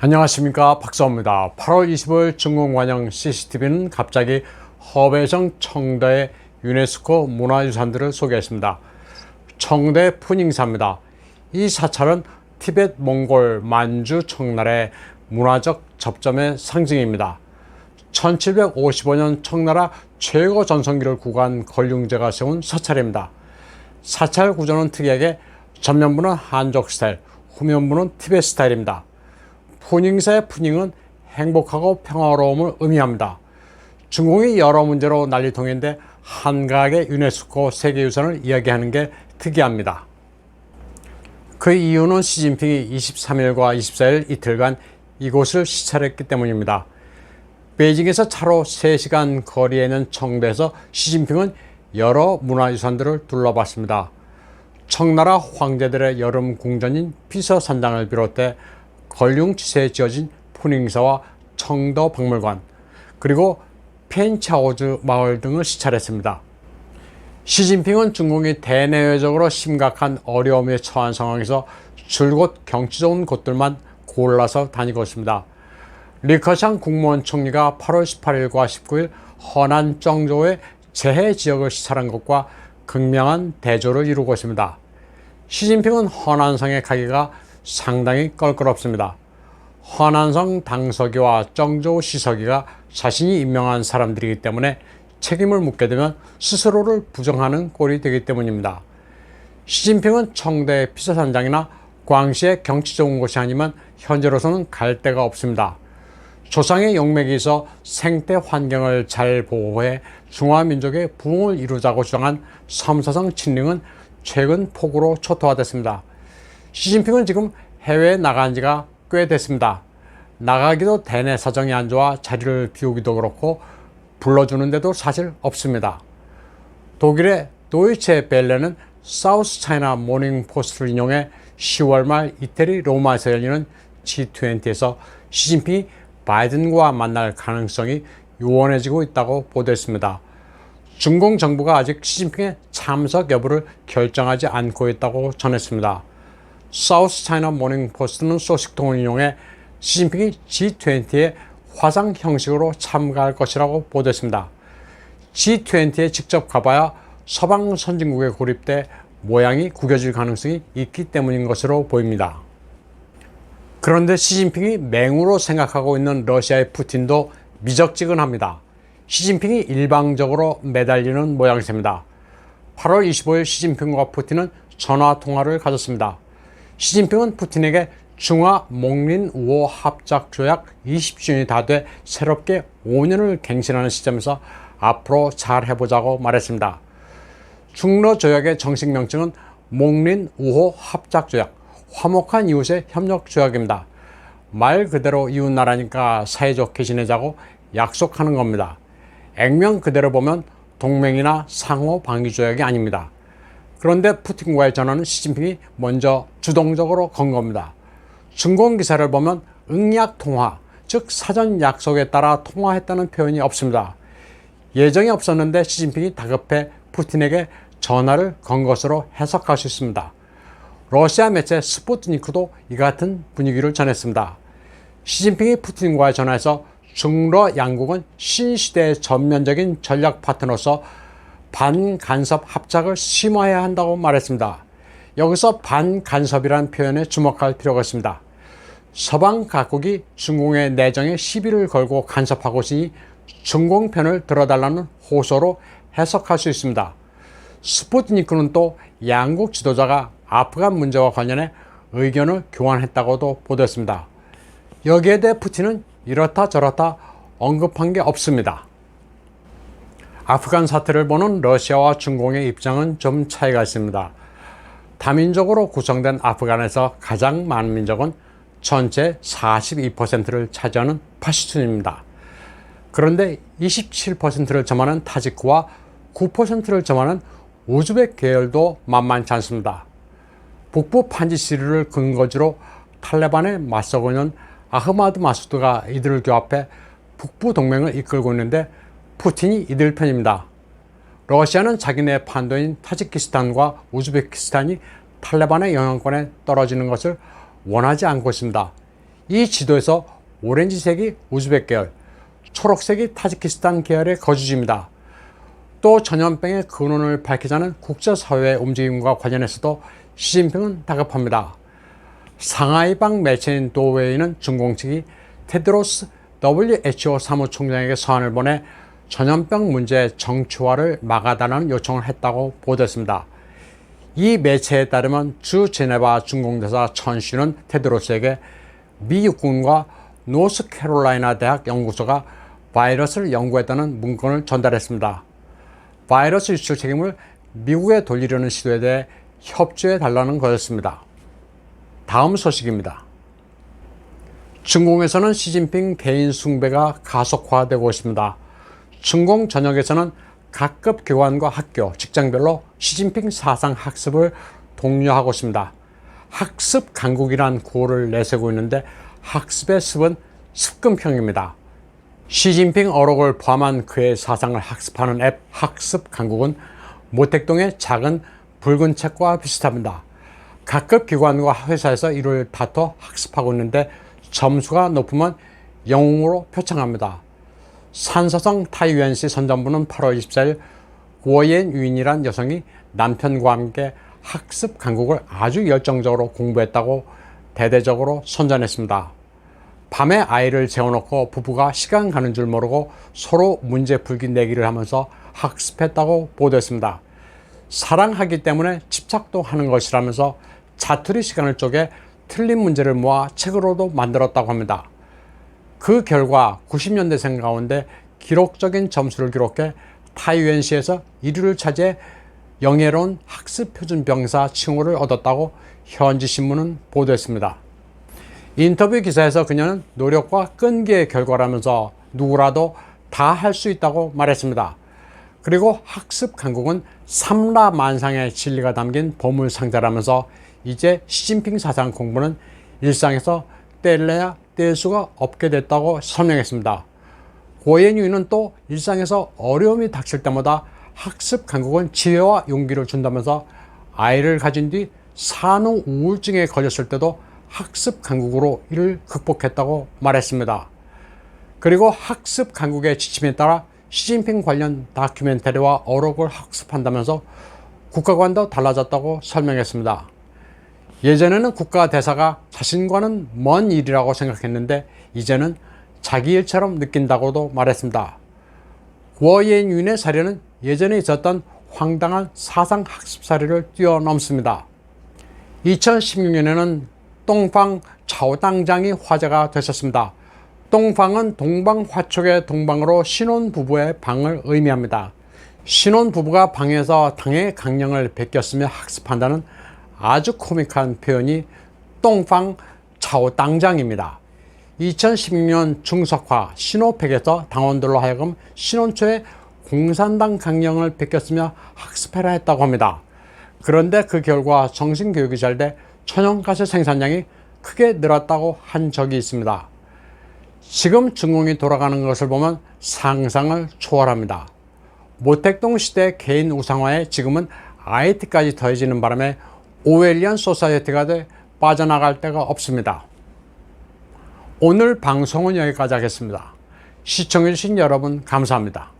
안녕하십니까 박사입니다. 8월 25일 중공관영 CCTV는 갑자기 허베성 청도의 유네스코 문화유산들을 소개했습니다. 청대 푸닝사입니다. 이 사찰은 티벳, 몽골, 만주, 청나라의 문화적 접점의 상징입니다. 1755년 청나라 최고 전성기를 구간 걸륭제가 세운 사찰입니다. 사찰 구조는 특이하게 전면부는 한족 스타일, 후면부는 티벳 스타일입니다. 푸닝사의 푸닝은 행복하고 평화로움을 의미합니다. 중공이 여러 문제로 난리통인데 한가하게 유네스코 세계유산을 이야기하는 게 특이합니다. 그 이유는 시진핑이 23일과 24일 이틀간 이곳을 시찰했기 때문입니다. 베이징에서 차로 3시간 거리에 있는 청도에서 시진핑은 여러 문화유산들을 둘러봤습니다. 청나라 황제들의 여름 궁전인 피서산당을 비롯해 걸륭 지세에 지어진 푸닝사와 청도 박물관 그리고 펜차오즈 마을 등을 시찰했습니다. 시진핑은 중국이 대내외적으로 심각한 어려움에 처한 상황에서 줄곧 경치 좋은 곳들만 골라서 다니고 있습니다. 리커샹 국무원 총리가 8월 18일과 19일 허난 정조의 재해 지역을 시찰한 것과 극명한 대조를 이루고 있습니다. 시진핑은 허난성에 가기가 상당히 껄끄럽습니다. 허난성 당서기와 정조 시서기가 자신이 임명한 사람들이기 때문에 책임을 묻게 되면 스스로를 부정하는 꼴이 되기 때문입니다. 시진핑은 청대 피서산장이나 광시의 경치 좋은 곳이 아니면 현재로서는 갈 데가 없습니다. 조상의 용맥이 있어 생태 환경을 잘 보호해 중화민족의 부흥을 이루자고 주장한 삼사성 친링은 최근 폭우로 초토화됐습니다. 시진핑은 지금 해외에 나간 지가 꽤 됐습니다. 나가기도 대내 사정이 안 좋아 자리를 비우기도 그렇고 불러주는데도 사실 없습니다. 독일의 도이체 벨레는 사우스 차이나 모닝 포스트를 인용해 10월 말 이태리 로마에서 열리는 G20에서 시진핑이 바이든과 만날 가능성이 요원해지고 있다고 보도했습니다. 중공 정부가 아직 시진핑의 참석 여부를 결정하지 않고 있다고 전했습니다. 사우스 차이나 모닝 포스트는 소식통을 인용해 시진핑이 G20에 화상 형식으로 참가할 것이라고 보도했습니다. G20에 직접 가봐야 서방 선진국에 고립돼 모양이 구겨질 가능성이 있기 때문인 것으로 보입니다. 그런데 시진핑이 맹우로 생각하고 있는 러시아의 푸틴도 미적지근합니다. 시진핑이 일방적으로 매달리는 모양새입니다. 8월 25일 시진핑과 푸틴은 전화 통화를 가졌습니다. 시진핑은 푸틴에게 중화 목린 우호 합작 조약 20주년이 다 돼 새롭게 5년을 갱신하는 시점에서 앞으로 잘 해보자고 말했습니다. 중러 조약의 정식 명칭은 목린 우호 합작 조약, 화목한 이웃의 협력 조약입니다. 말 그대로 이웃 나라니까 사이좋게 지내자고 약속하는 겁니다. 액면 그대로 보면 동맹이나 상호 방위 조약이 아닙니다. 그런데 푸틴과의 전화는 시진핑이 먼저 주동적으로 건 겁니다. 중공 기사를 보면 응약 통화, 즉 사전 약속에 따라 통화했다는 표현이 없습니다. 예정이 없었는데 시진핑이 다급해 푸틴에게 전화를 건 것으로 해석할 수 있습니다. 러시아 매체 스푸트니크도 이 같은 분위기를 전했습니다. 시진핑이 푸틴과의 전화에서 중러 양국은 신시대의 전면적인 전략 파트너로서 반간섭 합작을 심화해야 한다고 말했습니다. 여기서 반간섭이라는 표현에 주목할 필요가 있습니다. 서방 각국이 중공의 내정에 시비를 걸고 간섭하고 있으니 중공 편을 들어달라는 호소로 해석할 수 있습니다. 스푸트니크는 또 양국 지도자가 아프간 문제와 관련해 의견을 교환했다고도 보도했습니다. 여기에 대해 푸틴은 이렇다 저렇다 언급한 게 없습니다. 아프간 사태를 보는 러시아와 중공의 입장은 좀 차이가 있습니다. 다민족으로 구성된 아프간에서 가장 많은 민족은 전체 42%를 차지하는 파시툰입니다. 그런데 27%를 점하는 타지크와 9%를 점하는 우즈벡 계열도 만만치 않습니다. 북부 판지시리를 근거지로 탈레반에 맞서고 있는 아흐마드 마수드가 이들을 규합해 북부 동맹을 이끌고 있는데 푸틴이 이들 편입니다. 러시아는 자기네 판도인 타지키스탄과 우즈베키스탄이 탈레반의 영향권에 떨어지는 것을 원하지 않고 있습니다. 이 지도에서 오렌지색이 우즈벡 계열, 초록색이 타지키스탄 계열의 거주지입니다. 또 전염병의 근원을 밝히자는 국제사회의 움직임과 관련해서도 시진핑은 다급합니다. 상하이방 매체인 도웨이는 중공 측이 테드로스 WHO 사무총장에게 서한을 보내 전염병 문제 정치화를 막아달라는 요청을 했다고 보도했습니다. 이 매체에 따르면 주 제네바 중공대사 천슈는 테드로스에게 미 육군과 노스캐롤라이나 대학 연구소가 바이러스를 연구했다는 문건을 전달했습니다. 바이러스 유출 책임을 미국에 돌리려는 시도에 대해 협조해 달라는 거였습니다. 다음 소식입니다. 중공에서는 시진핑 개인 숭배가 가속화되고 있습니다. 중공 전역에서는 각급 교관과 학교, 직장별로 시진핑 사상 학습을 독려하고 있습니다. 학습 강국이란 구호를 내세우고 있는데 학습의 습은 습금형입니다. 시진핑 어록을 포함한 그의 사상을 학습하는 앱 학습 강국은 모택동의 작은 붉은 책과 비슷합니다. 각급 기관과 회사에서 이를 다퉈 학습하고 있는데 점수가 높으면 영웅으로 표창합니다. 산서성 타이유엔시 선전부는 8월 24일 고옌 유인이란 여성이 남편과 함께 학습 강국을 아주 열정적으로 공부했다고 대대적으로 선전했습니다. 밤에 아이를 재워놓고 부부가 시간 가는 줄 모르고 서로 문제 풀기 내기를 하면서 학습했다고 보도했습니다. 사랑하기 때문에 집착도 하는 것이라면서 자투리 시간을 쪼개 틀린 문제를 모아 책으로도 만들었다고 합니다. 그 결과 90년대생 가운데 기록적인 점수를 기록해 타이유엔시에서 1위를 차지해 영예로운 학습 표준 병사 칭호를 얻었다고 현지 신문은 보도했습니다. 인터뷰 기사에서 그녀는 노력과 끈기의 결과라면서 누구라도 다 할 수 있다고 말했습니다. 그리고 학습 강국은 삼라만상의 진리가 담긴 보물 상자라면서 이제 시진핑 사상 공부는 일상에서 뗄래야 뗄 수가 없게 됐다고 설명했습니다. 고엔유인은 또 일상에서 어려움이 닥칠 때마다 학습 강국은 지혜와 용기를 준다면서 아이를 가진 뒤 산후 우울증에 걸렸을 때도 학습 강국으로 이를 극복했다고 말했습니다. 그리고 학습 강국의 지침에 따라 시진핑 관련 다큐멘터리와 어록을 학습한다면서 국가관도 달라졌다고 설명했습니다. 예전에는 국가 대사가 자신과는 먼 일이라고 생각했는데 이제는 자기 일처럼 느낀다고도 말했습니다. 구어옌윤의 사례는 예전에 있었던 황당한 사상 학습 사례를 뛰어넘습니다. 2016년에는 똥방 차오당장이 화제가 됐었습니다. 똥방은 동방 화촉의 동방으로 신혼 부부의 방을 의미합니다. 신혼 부부가 방에서 당의 강령을 베꼈으며 학습한다는 아주 코믹한 표현이 똥방 차오 당장입니다. 2016년 중석화 신호팩에서 당원들로 하여금 신혼초에 공산당 강령을 베꼈으며 학습해라 했다고 합니다. 그런데 그 결과 정신교육이 잘 돼 천연가스 생산량이 크게 늘었다고 한 적이 있습니다. 지금 중공이 돌아가는 것을 보면 상상을 초월합니다. 모택동 시대 개인 우상화에 지금은 IT까지 더해지는 바람에 오웰리안 소사이어티가 돼 빠져나갈 데가 없습니다. 오늘 방송은 여기까지 하겠습니다. 시청해주신 여러분 감사합니다.